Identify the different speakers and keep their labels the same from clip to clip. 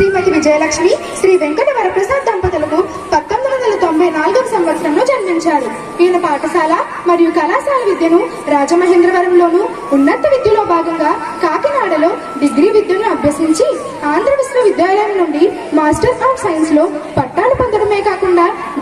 Speaker 1: శ్రీమతి విజయలక్ష్మి శ్రీ వెంకట వరప్రసాద్ దంపతులకు పంతొమ్మిది వందల తొంభై నాలుగవ సంవత్సరంలో జన్మించారు. ఈయన పాఠశాల మరియు కళాశాల విద్యను రాజమహేంద్రవరంలోను ఉన్నత విద్యలో భాగంగా కాకినాడలో డిగ్రీ విద్యను అభ్యసించి ఆంధ్ర విశ్వవిద్యాలయం నుండి మాస్టర్ ఆఫ్ సైన్స్లో పట్టాలు పొందడమే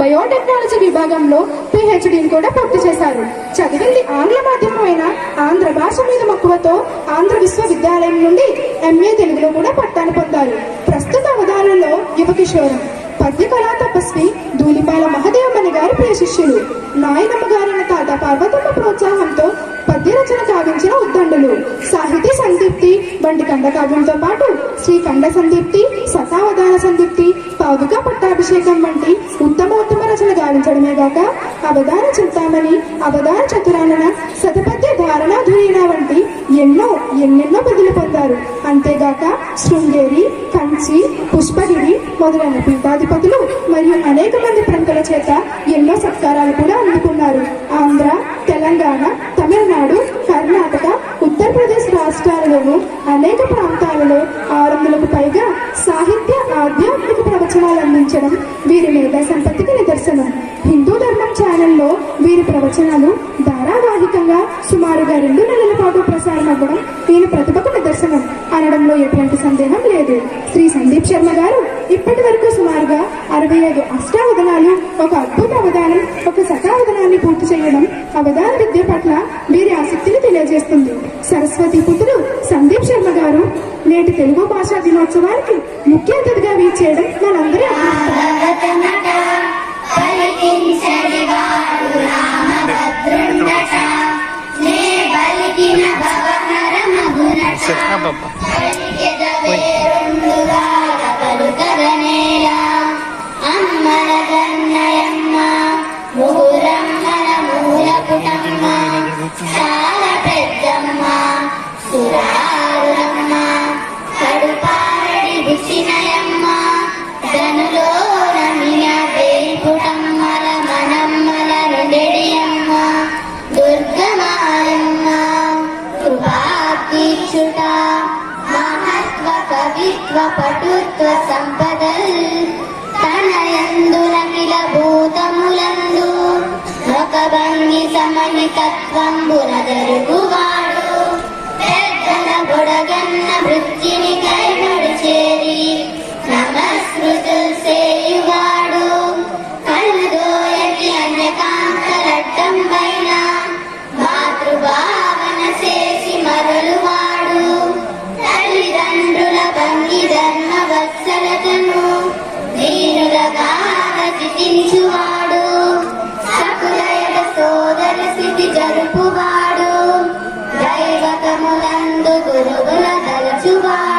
Speaker 1: బయోటెక్నాలజీ విభాగంలో పిహెచ్డిని కూడా పూర్తి చేశారు. చదివింది ఆంగ్ల మాధ్యమమైన ఆంధ్ర భాష మీద మక్కువతో ఆంధ్ర విశ్వవిద్యాలయం నుండి ఎంఏ తెలుగులో కూడా పట్టాను పొందారు. ప్రస్తుత అవధానంలో యువ కిషోరం పద్య కళా తపస్వి ధూళిపాల మహదేవమణి గారి ప్రియ శిష్యులు నాయనమ్మ గారిన తాత పార్వతమ్మ ప్రోత్సాహంతో పద్య రచన కావించిన ఉద్దండులు సాహితీ సందీప్తి వంటి పాటు శ్రీ కండ సందీప్తి శతావధాన సందీప్తి పాదుక పట్టాభిషేకం వంటి ఉత్తమోత్తమ రచన గావించడమే గాక అవధాన చింతామణి అవధాన చతురానన శతపద్య ధారణ వంటి ఎన్నో ఎన్నెన్నో బదులు పొందారు. అంతేగాక శృంగేరి కంచి పుష్పగిరి మొదలైన పీఠాధిపతులు మరియు అనేక మంది ప్రముఖుల చేత ఎన్నో సత్కారాలు కూడా అందుకున్నారు. ఆంధ్ర తెలంగాణ తమిళనాడు కర్ణాటక ఆంధ్రప్రదేశ్ రాష్ట్రాలలోను అనేక ప్రాంతాలలో ఆరు వందలకు పైగా సాహిత్య ఆధ్యాత్మిక ప్రవచనాలు అందించడం వీరి మేధా సంపత్తికి నిదర్శనం. హిందూ ధర్మం ఛానల్లో వీరి ప్రవచనాలు ధారావాహికంగా సుమారుగా రెండు నెలల పాటు ప్రసారం అవ్వడం ఈయన ప్రతిభకు నిదర్శనం. అనడంలో ఎటువంటి సందేహం లేదు. శ్రీ సందీప్ శర్మ గారు ఇప్పటి వరకు సుమారుగా అరవై ఐదు అష్టావధానాలు ఒక అద్భుత అవధానం ఒక శతావధనాన్ని పూర్తి చేయడం అవధాన విద్య పట్ల వీరి తెలియజేస్తుంది. సరస్వతి పుత్రుడు సందీప్ శర్మ గారు నేటి తెలుగు భాషా దినోత్సవానికి ముఖ్య అతిథిగా వీచేయడం మనందరి
Speaker 2: పటుత్వ సంపదల్ తనయందులకిల భూతములందు ఒక భంగి సమహితత్వంబున జరుగువాడు పెద్దల బొడగన్న వృత్తిని కైబడి Ramalanda Guru
Speaker 3: Vala Dalachubai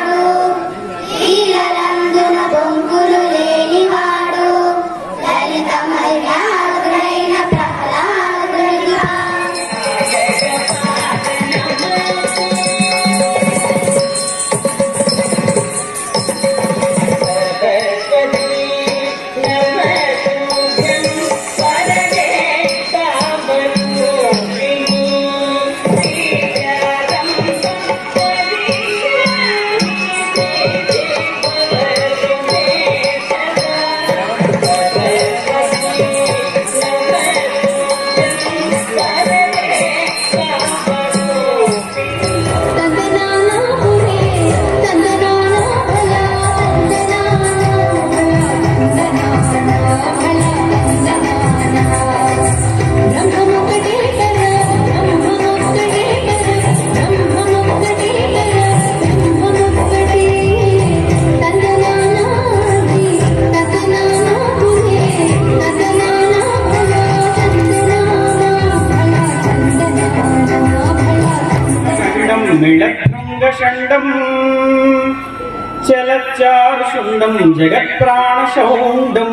Speaker 3: చలచారుషుండం జగత్ప్రాణశౌండం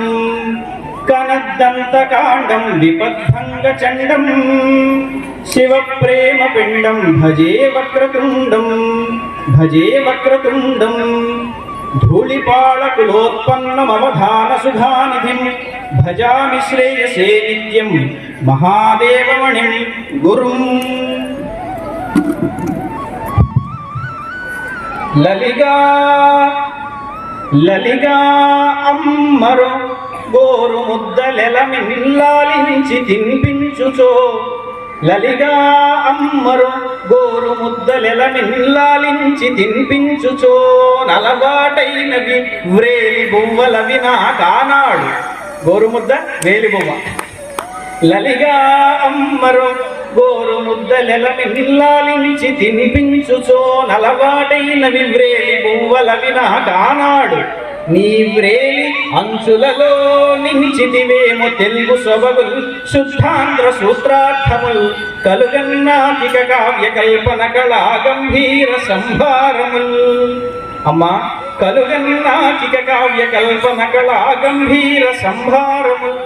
Speaker 3: కనద్దంతకాండం విపద్భంగచండం శివప్రేమపిండం భజే వక్రతుండం భజే వక్రతుండం ధూళిపాళకులోత్పన్నమవధానసుధానిధిం భజామి శ్రేయసే నిత్యం మహాదేవమణిం గురుం. లలిగా లలిగా అమ్మరు గోరు ముద్దలెల మిల్లాలించి తినిపించుచో. లలిగా అమ్మరు గోరు ముద్దలెల మిల్లాలించి తినిపించుచో. నలబాటైనవి వ్రేలి బువ్వలవి నా కానాడు గోరు ముద్ద వేలి బువ్వ లలిగా అమ్మరు గోరు ముద్దలెలని నిల్లాలించి తినిపించుచో నలవాటైన వివ్రేలి బువ్వలవి నా నీ వ్రేలి అంచులలో నించితివేమో తెలుగు సొబగులు శుద్ధాంధ్ర సూత్రార్థములు కలుగన్నాతిక కావ్య కల్పన కళా గంభీర సంభారములు. అమ్మా కలుగన్నాతిక కావ్య కల్పన కళా గంభీర సంభారములు.